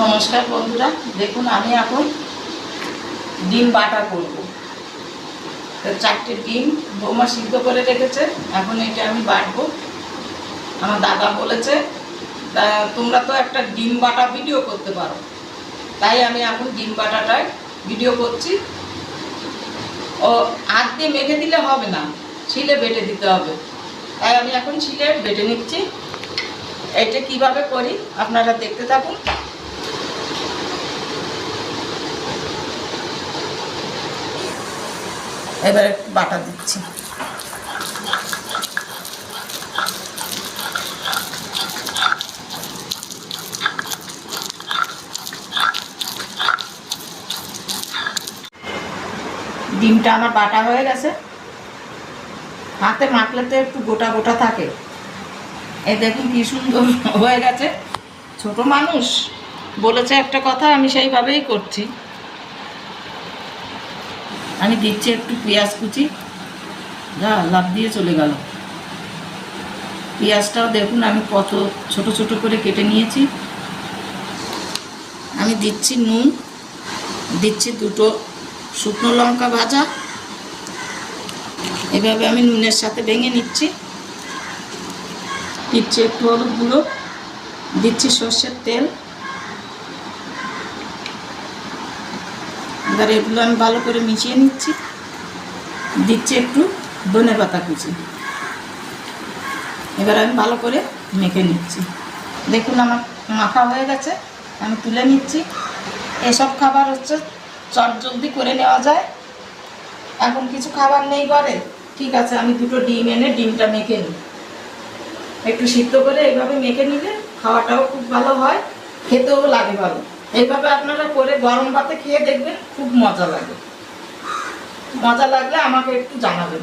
নমস্কার বন্ধুরা, দেখুন আমি এখন ডিম বাটা করব। চারটে ডিম বৌমা সিদ্ধ করে রেখেছে, এখন এটা আমি বাটবো। আমার দাদা বলেছে, তা তোমরা তো একটা ডিম বাটা ভিডিও করতে পারো। তাই আমি এখন ডিম বাটাটায় ভিডিও করছি। ও, হাত দিয়ে মেখে দিলে হবে না ছিলে বেটে দিতে হবে। তাই আমি এখন ছিলে বেটে নিচ্ছি। এটা কীভাবে করি, আপনারা দেখতে থাকুন। এবার বাটা দিচ্ছি। ডিমটা আমার বাটা হয়ে গেছে। হাতে মাখলে তো একটু গোটা গোটা থাকে। এই দেখুন কি সুন্দর হয়ে গেছে। ছোট মানুষ বলেছে একটা কথা, আমি সেইভাবেই করছি। আমি দিচ্ছি একটু পেঁয়াজ কুচি। যা লাভ দিয়ে চলে গেল। পেঁয়াজটাও দেখুন, আমি কত ছোট ছোট করে কেটে নিয়েছি। আমি দিচ্ছি নুন, দিচ্ছি দুটো শুকনো লঙ্কা ভাজা। এভাবে আমি নুনের সাথে ভেঙে নিচ্ছি। দিচ্ছি একটু হলুদ গুঁড়ো, দিচ্ছি সর্ষের তেল। এবার এগুলো আমি ভালো করে মিশিয়ে নিচ্ছি। দিচ্ছি একটু ধনে পাতা কুচি। এবার আমি ভালো করে মেখে নিচ্ছি। দেখুন আমার মাখা হয়ে গেছে, আমি তুলে নিচ্ছি। এসব খাবার হচ্ছে চট জলদি করে নেওয়া যায়। এখন কিছু খাবার নেই ঘরে। ঠিক আছে, আমি দুটো ডিম এনে ডিমটা মেখে নিই। একটু সিদ্ধ করে এইভাবে মেখে নিলে খাওয়াটাও খুব ভালো হয়, খেতেও লাগে ভালো। এইভাবে আপনারা করে গরম ভাতে খেয়ে দেখবেন খুব মজা লাগে। মজা লাগলে আমাকে একটু জানাবেন।